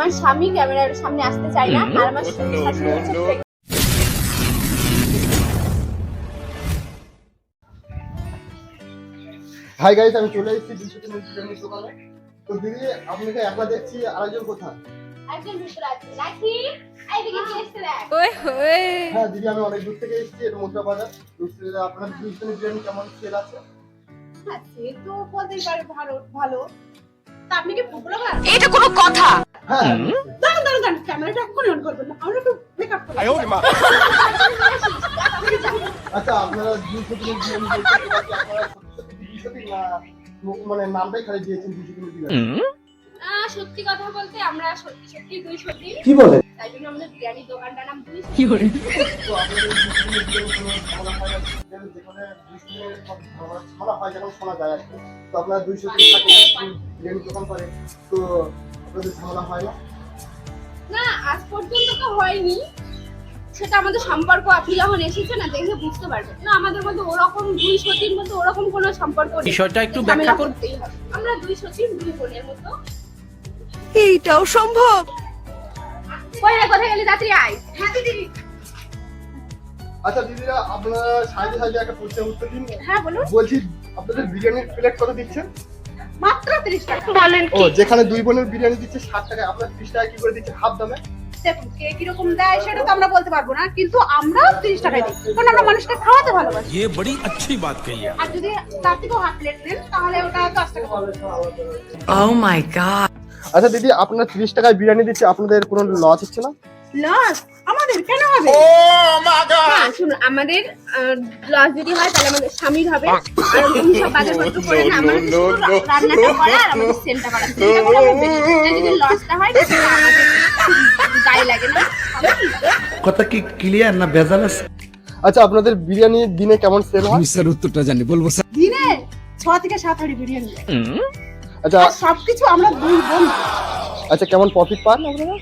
আমার স্বামী ক্যামেরার সামনে আসতে চায় না আর আমার শাশুড়ি হাই গাইস আমি চলে এসেছি দুশো তিন বিরিয়ানির দোকানে। তো দিদি আপনাকে একলা দেখছি আরেকজন কোথায়? একজন ভিতরে আছে নাকি? এইদিকে নিয়ে এসে দেখ। হ্যাঁ দিদি আমি অনেক দূর থেকে এসেছি এটা মুদ্রা বাজার। তো সে- আপনার দুশো তিন বিরিয়ানি কেমন সেল আছে? হ্যাঁ সে তো বলতেই পারে ভালো ভালো। তা আপনি কি ফটোগ্রাফার এটা কোনো কথা! হ্যাঁ। দাঁড়ান দাঁড়ান দাঁড়ান ক্যামেরাটা এক্ষুনি অন করবেন না আমরা একটু মেকআপ করি আচ্ছা আপনারা বিরিয়ানি কি মানে নামটাই খালি দিয়েছেন সত্যি কথা বলতে আমরা সত্যি সত্যি দুই সত্যি কি বলে? তাই জন্য আমাদের বিরিয়ানির দোকানটার নাম দুই তো আপনাদের বিরিয়ানি ঝামেলা হয় না যেখানে হয় শোনা যায় আর কি। তো আপনারা দুইশো তিন থাকে বিরিয়ানি দোকান করে তো ঝামেলা হয় না? না আজ পর্যন্ত তো হয়নি। সেটা আমাদের সম্পর্ক আপনি যখন এসেছেন না দেখে বুঝতে পারবেন। না আমাদের মধ্যে ওরকম দুই সতীর মধ্যে ওরকম কোনো সম্পর্ক নেই। বিষয়টা একটু ব্যাখ্যা করুন। করতেই হবে। আমরা দুই সতীর দুই বোনের মতো। এইটাও সম্ভব? কই রে কোথায় গেলি? তাড়াতাড়ি আয়। হ্যাঁ দিদি। আচ্ছা দিদিরা আপনারা সাইডে সাইডে একটা প্রশ্নের উত্তর দিন। হ্যাঁ বলুন। বলছি আপনাদের বিরিয়ানির প্লেট কত দিচ্ছেন? মাত্র তিরিশ টাকা বলেন ও যেখানে দুই বোনের বিরিয়ানি দিচ্ছে ষাট টাকা আপনার ত্রিশ টাকা কি করে দিচ্ছে হাফ দামে দেখুন কে কিরকম দেয় সেটা তো আমরা বলতে পারবো না কিন্তু আমরা তিরিশ টাকায় দিই কারণ আমরা মানুষকে খাওয়াতে ভালোবাসি ये बड़ी अच्छी बात कही है আর যদি তার থেকেও হাফ প্লেট নেন তাহলে ওটা দশ টাকা পড়বে ও মাই গড আচ্ছা দিদি আপনার ত্রিশ টাকায় বিরিয়ানি দিচ্ছে আপনাদের কোনো লস হচ্ছে না লস আমাদের কেন হবে না শুনুন আমাদের লস যদি হয় তাহলে আমাদের স্বামীর হবে। আর উনি সব করে না আমাদের রান্নাটা করা আর আমাদের সেলটা করা সেলটা যদি লসটা হয় সেটা আমাদের গায়ে লাগে না। কি? কথা কি ক্লিয়ার না ভেজাল আছে? আচ্ছা আপনাদের বিরিয়ানি দিনে কেমন সেল হয়? স্যার উত্তরটা জানি বলব স্যার? দিনে ছ থেকে সাত হাড়ি বিরিয়ানি আচ্ছা সবকিছু আমরা দুই বোন। আচ্ছা কেমন প্রফিট পান আপনারা?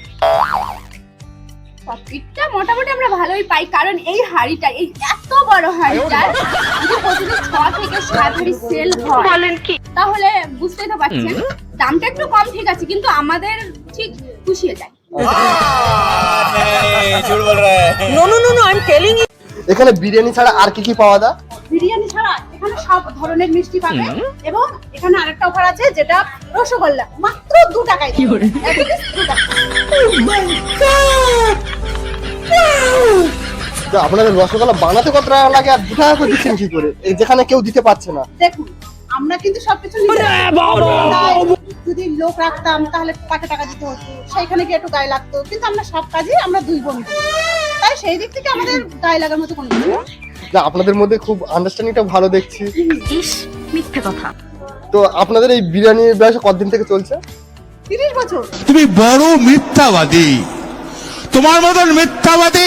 প্রফিটটা মোটামুটি আমরা ভালোই পাই কারণ এই হাড়িটা এই এত বড় হাড়িটা যদি প্রতিদিন ছ থেকে সাত হাড়ি সেল হয় বলেন কি? তাহলে বুঝতেই তো পারছেন দামটা একটু কম ঠিক আছে কিন্তু আমাদের ঠিক পুষিয়ে যায় no no no no I am telling you এখানে বিরিয়ানি ছাড়া আর কি কি পাওয়া যায়? বিরিয়ানি ছাড়া এখানে সব ধরনের মিষ্টি পাবে এবং এখানে আরেকটা অফার আছে যেটা রসগোল্লা মাত্র দু টাকায় টাকা। তো আপনাদের রসগোল্লা বানাতে কত টাকা লাগে আর দু টাকা করে দিচ্ছেন কি করে? এই যেখানে কেউ দিতে পারছে না। দেখুন আমরা কিন্তু সবকিছু যদি লোক রাখতাম তাহলে তাকে টাকা দিতে হতো। সেইখানে গিয়ে একটু গায়ে লাগতো। কিন্তু আমরা সব কাজে আমরা দুই বোন। তাই সেই দিক থেকে আমাদের গায়ে লাগার মতো কোনো না আপনাদের মধ্যে খুব আন্ডারস্ট্যান্ডিংটা ভালো দেখছি। ইস মিথ্যে কথা। তো আপনাদের এই বিরিয়ানির ব্যবসা কতদিন থেকে চলছে? তিরিশ বছর। তুমি বড় মিথ্যাবাদী। তোমার মতন মিথ্যাবাদী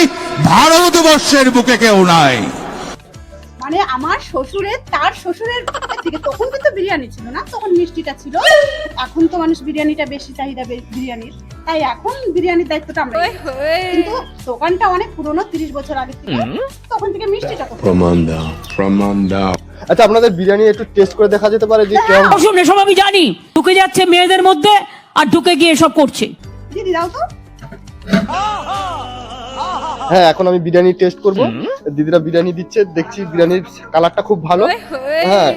ভারতবর্ষের বুকে কেউ নাই। মানে আমার শ্বশুরের তার শ্বশুরের থেকে তখন কিন্তু বিরিয়ানি ছিল না তখন মিষ্টিটা ছিল। এখন তো মানুষ বিরিয়ানিটা বেশি চাহিদা বিরিয়ানির। তাই এখন বিরিয়ানির দায়িত্বটা আমরা কিন্তু দোকানটা অনেক পুরনো তিরিশ বছর আগে থেকে তখন থেকে মিষ্টিটা প্রমাণ দাও প্রমাণ দাও। আচ্ছা আপনাদের বিরিয়ানি একটু টেস্ট করে দেখা যেতে পারে যে কেমন? অসুম আমি জানি। ঢুকে যাচ্ছে মেয়েদের মধ্যে আর ঢুকে গিয়ে এসব করছে। দিদি দাও তো। হ্যাঁ এখন আমি বিরিয়ানি টেস্ট করব। দিদিরা বিরিয়ানি দিচ্ছে দেখছি বিরিয়ানির কালারটা খুব ভালো। হ্যাঁ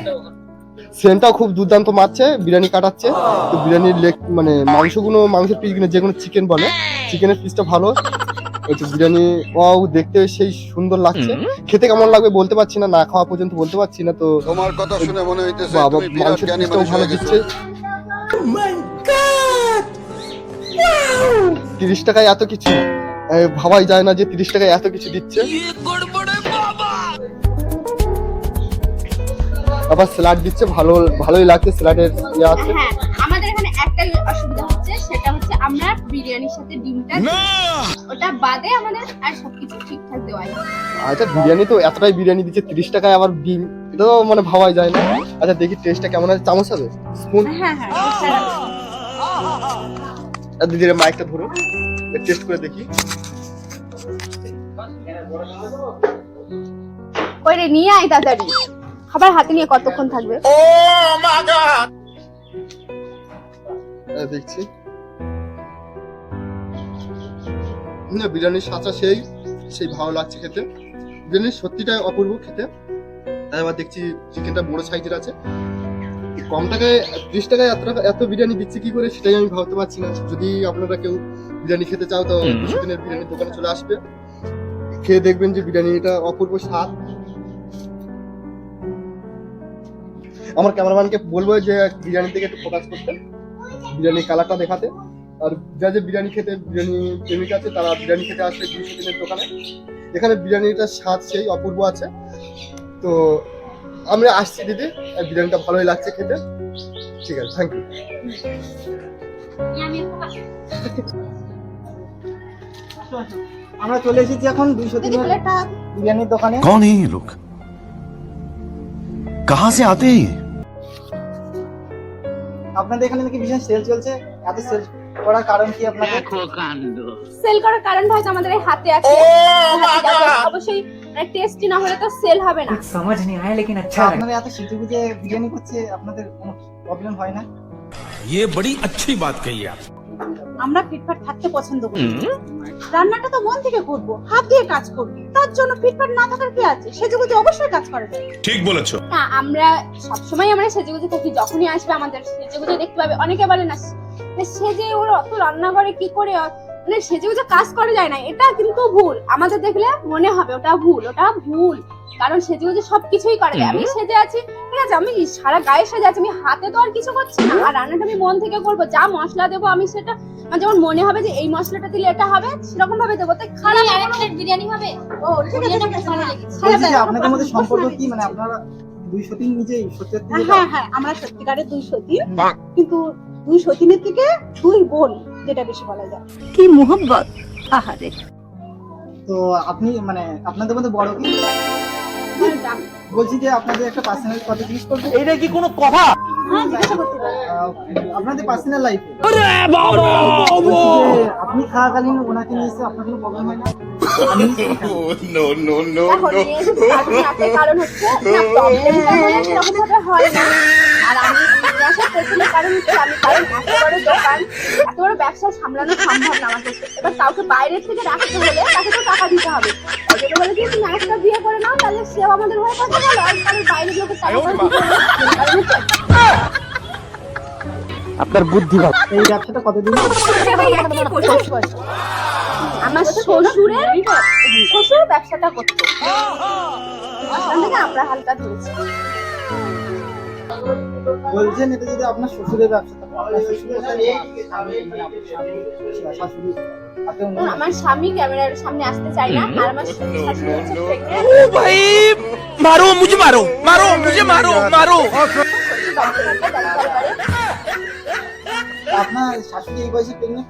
সেন্টটাও খুব দুর্দান্ত মারছে বিরিয়ানি কাটাচ্ছে। তো বিরিয়ানির লেগ মানে মাংসগুলো মাংসের পিসগুলো কোনো চিকেন বলে চিকেনের পিসটা ভালো। হচ্ছে বিরিয়ানি ও দেখতে সেই সুন্দর লাগছে। খেতে কেমন লাগবে বলতে পারছি না না খাওয়া পর্যন্ত বলতে পারছি না তো তোমার কথা শুনে মনে হইতেছে বাবা মাংসের পিসটাও ভালো দিচ্ছে। তিরিশ টাকায় এত কিছু? ভাবাই যায় না যে তিরিশ টাকায় এত কিছু দিচ্ছে। আবার স্যালাড দিচ্ছে ভালো ভালোই লাগছে স্যালাডের ইয়ে আছে। হ্যাঁ আমাদের এখানে একটাই অসুবিধা হচ্ছে সেটা হচ্ছে আমরা বিরিয়ানির সাথে ডিমটা। ওটা বাদে আমাদের আর সবকিছু ঠিকঠাক দেওয়া যায় আচ্ছা বিরিয়ানি তো এতটাই বিরিয়ানি দিচ্ছে তিরিশ টাকায় আবার ডিম এটা তো মানে ভাবাই যায় না। আচ্ছা দেখি টেস্টটা কেমন আছে চামচ হবে? স্পুন হ্যাঁ হ্যাঁ। দিদির মাইকটা ধরো টেস্ট করে দেখি। ওই রে নিয়ে আয় তাড়াতাড়ি। খাবার হাতে নিয়ে কতক্ষণ থাকবে? হ্যাঁ, দেখছি। না বিরিয়ানির সাঁচা সেই সেই ভালো লাগছে খেতে। বিরিয়ানির সত্যিটাই অপূর্ব খেতে। তাই আবার দেখছি চিকেনটা বড় সাইজের আছে। কম টাকায় ত্রিশ টাকায় এত টাকা এত বিরিয়ানি দিচ্ছে কি করে সেটাই আমি ভাবতে পারছি না। যদি আপনারা কেউ বিরিয়ানি খেতে চাও তো দিনের বিরিয়ানির দোকানে চলে আসবে। খেয়ে দেখবেন যে বিরিয়ানিটা অপূর্ব স্বাদ। আমার ক্যামেরাম্যানকে বলব যে বিরিয়ানির দিকে একটু ফোকাস করতে। বিরিয়ানির কালারটা দেখাতে। আর যা যে বিরিয়ানি খেতে বিরিয়ানি প্রেমিক আছে তারা বিরিয়ানি খেতে আসবে দুশো দিনের দোকানে। এখানে বিরিয়ানিটার স্বাদ সেই অপূর্ব আছে। তো আমরা আসছি দিদি বিরিয়ানিটা ভালোই লাগছে খেতে। ঠিক আছে থ্যাংক ইউ আমরা চলে এসেছি এখন দুইশো তিন বিরিয়ানির দোকানে। কোন এই লোক কাহা সে আতে আপনাদের এখানে নাকি বিশেষ সেল চলছে? এত সেল করার কারণ কি আপনাদের? সেল করার কারণ হয়তো আমাদের হাতে আছে। অবশ্যই মানে টেস্টি না হলে তো সেল হবে না। সমাজ নেই আয় লেকিন আচ্ছা। আপনারা এত শিখে বুঝে বিরিয়ানি করছে আপনাদের কোনো প্রবলেম হয় না? ये बड़ी अच्छी बात कही आप। আমরা ফিটফাট থাকতে পছন্দ করি। রান্নাটা তো মন থেকে করব হাত দিয়ে কাজ করব। তার জন্য ফিটফাট না থাকার কি আছে? সেজেগুজে অবশ্যই কাজ করা। যায় ঠিক বলেছ। না আমরা সব সময় আমরা সেজেগুজে থাকি যখনই আসবে আমাদের সেজেগুজে দেখতে পাবে। অনেকে বলে না সেজে ওর অত রান্না করে কি করে মানে সেজেগুজে কাজ করা যায় না এটা কিন্তু ভুল। আমাদের দেখলে মনে হবে ওটা ভুল ওটা ভুল। কারণ সেজেগুজে সবকিছুই করা যায়। আমি সেজে আছি ঠিক আছে? আমি সারা গায়ে সেজে আছি আমি হাতে তো আর কিছু করছি না। আর রান্নাটা আমি মন থেকে করব যা মশলা দেবো আমি সেটা আমার যেমন মনে হবে যে এই মশলাটা দিলে এটা হবে সেরকম ভাবে দেবো। তাই খারাপ বিরিয়ানি হবে? ও ঠিক আছে হ্যাঁ। বলছি যে আপনাদের মধ্যে সম্পর্ক কি? মানে আপনারা নিজেই সত্যি সত্যি হ্যাঁ হ্যাঁ আমরা সত্যিকারের দুই সতী কিন্তু দুই সতীনের থেকে দুই বোন। যেটা বেশি বলা যায়। কি মোহব্বত আহারে। তো আপনি মানে আপনাদের মধ্যে বড় কি? বলছি যে আপনাদের একটা পার্সোনাল কথা জিজ্ঞেস করব এটা কি কোনো কথা? হ্যাঁ জিজ্ঞাসা করতে আপনাদের পার্সোনাল লাইফে আপনি খাওয়াকালীন ওনাকে নিয়ে এসে আপনার কোনো প্রবলেম হয় না? কারণ হচ্ছে প্রবলেমটা হয় আর আমি নিয়ে আসার পেছনে কারণ হচ্ছে আমি কারণ এত বড় দোকান এত বড় ব্যবসা সামলানো সম্ভব না আমার পক্ষে এবার কাউকে বাইরের থেকে রাখতে হলে তাকে তো টাকা দিতে হবে। জন্য বলে যে তুমি একটা বিয়ে করে নাও তাহলে সেও আমাদের হয়ে কথা বলো আর কারণ বাইরের লোকের টাকা আপনার বুদ্ধি ভালো এই ব্যবসাটা কতদিন। আমার শ্বশুরের শ্বশুর ব্যবসাটা করতো। আমরা হালকা ধরেছি। বলছেন এটা যদি আপনার শ্বশুরের ব্যবসা মানে শাশুড়ি আমার স্বামী ক্যামেরার সামনে আসতে চাই না আর আমার ভাই মারো মারো মারো মারো মারো। আপনার শাশুড়ি এই বয়সে প্রেগনেন্ট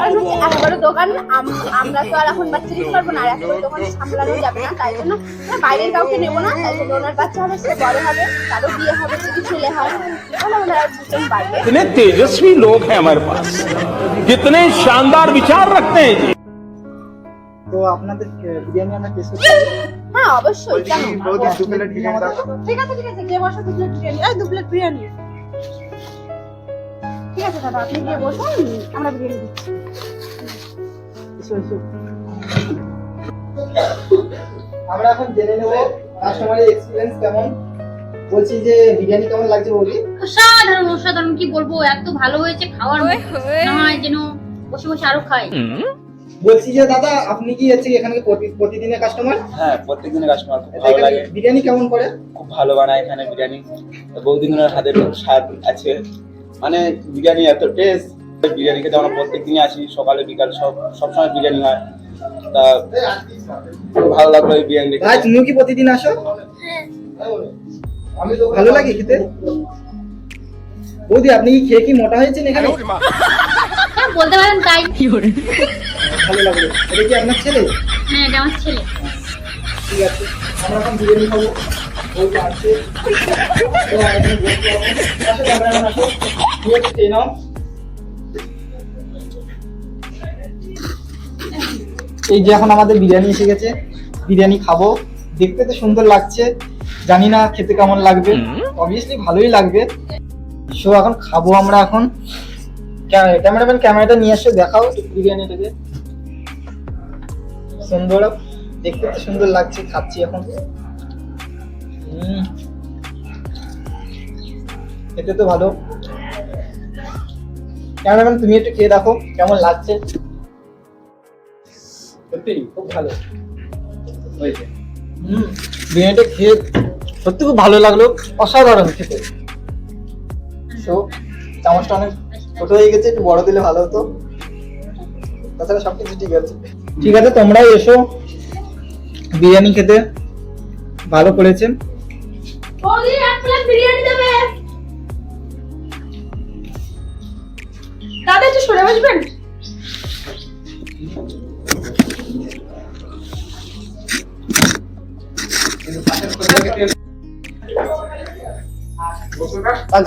আর হচ্ছে এত বড় দোকান আম- আমরা তো আর এখন বাচ্চা নিতে পারবো না আর এত বড় দোকান সামলানো যাবে না তাই জন্য আমরা বাইরের কাউকে নেবো না তাই জন্য ওনার বাচ্চা হবে সে বড় হবে তারও বিয়ে হবে যদি ছেলে হয় তাহলে ওনার দুজন বাড়বে कितने तेजस्वी लोग हैं हमारे पास कितने शानदार विचार रखते हैं जी তো আপনাদের আহ, বিরিয়ানি আমরা টেস্ট করতে পারি? হ্যাঁ অবশ্যই কেন বৌদি, দু প্লেট বিরিয়ানি দাও। ঠিক আছে ঠিক আছে যে বসো দু প্লেট বিরিয়ানি এই দু প্লেট বিরিয়ানি ঠিক আছে দাদা আপনি গিয়ে বসুন আমরা বিরিয়ানি দিচ্ছি। আমরা এখন জেনে নেব কাস্টমারের এক্সপিরিয়েন্স কেমন। বলছি যে বিরিয়ানি কেমন লাগছে বৌদি? অসাধারণ অসাধারণ কি বলব এত ভালো হয়েছে খাওয়ার মতো। না হয় যেন বসে বসে আরও খাই বলছি যে দাদা আপনি কি হচ্ছে এখানে প্রতি- প্রতিদিনের কাস্টমার হ্যাঁ প্রত্যেকদিনের কাস্টমার খুব ভালো লাগে। বিরিয়ানি কেমন করে? খুব ভালো বানায় এখানে বিরিয়ানি। বহুদিনের হাতের স্বাদ আছে। মানে বিরিয়ানি এত টেস্ট বিরিয়ানি খেতে আমরা প্রত্যেক দিনই আসি সকালে বিকাল সব সবসময় বিরিয়ানি হয়। তা খুব ভালো লাগল এই বিরিয়ানি ভাই তুমিও কি প্রতিদিন আসো? ভালো লাগে খেতে? বৌদি আপনি কি খেয়ে কি মোটা হয়েছেন এখানে? হ্যাঁ বলতে পারেন তাই। ভালো লাগল। এটা কি আপনার ছেলে? হ্যাঁ এটা আমার ছেলে। ঠিক আছে আমরা এখন বিরিয়ানি খাব। নাও এই যে এখন আমাদের বিরিয়ানি এসে গেছে। বিরিয়ানি খাব। দেখতে তো সুন্দর লাগছে। জানি না খেতে কেমন লাগবে। অবভিয়াসলি ভালোই লাগবে। সো এখন খাব আমরা এখন। ক্যা- ক্যামেরাম্যান ক্যামেরাটা নিয়ে এসে দেখাও বিরিয়ানিটাকে। সুন্দর। দেখতে তো সুন্দর লাগছে খাচ্ছি এখন। খেতে তো ভালো। ক্যামেরাম্যান, তুমি একটু খেয়ে দেখো, কেমন লাগছে? সত্যি, খুব ভালো। বিরিয়ানিটা খেয়ে সত্যি খুব ভালো লাগল, অসাধারণ খেতে। তো, চামচটা অনেক ছোট হয়ে গেছে, একটু বড় দিলে ভালো হতো। তাছাড়া সবকিছু ঠিক আছে। ঠিক আছে তোমরাও এসো। বিরিয়ানি খেতে ভালো করেছেন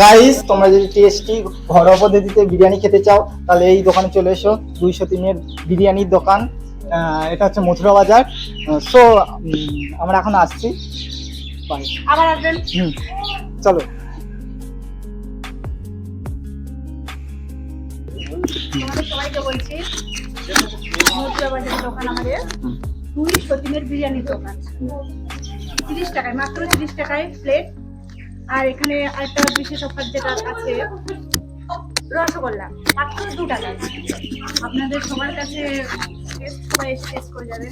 গাইস তোমরা যদি টেস্টি ঘরোয়া পদ্ধতিতে বিরিয়ানি খেতে চাও, তাহলে এই দোকানে চলে এসো, দুইশো তিনের বিরিয়ানির দোকান। এটা হচ্ছে মথুরা বাজার। সো আমরা এখন আসছি। বাই আবার আসবেন? হুম। চলো। সবাইকে বলছি দোকান আমাদের। দুই সতীনের বিরিয়ানির দোকান। তিরিশ টাকায় মাত্র তিরিশ টাকায় প্লেট আর এখানে আরেকটা বিশেষ অফার যেটা আছে রসগোল্লা মাত্র দু আপনাদের সবার কাছে সবাই টেস্ট করে যাবেন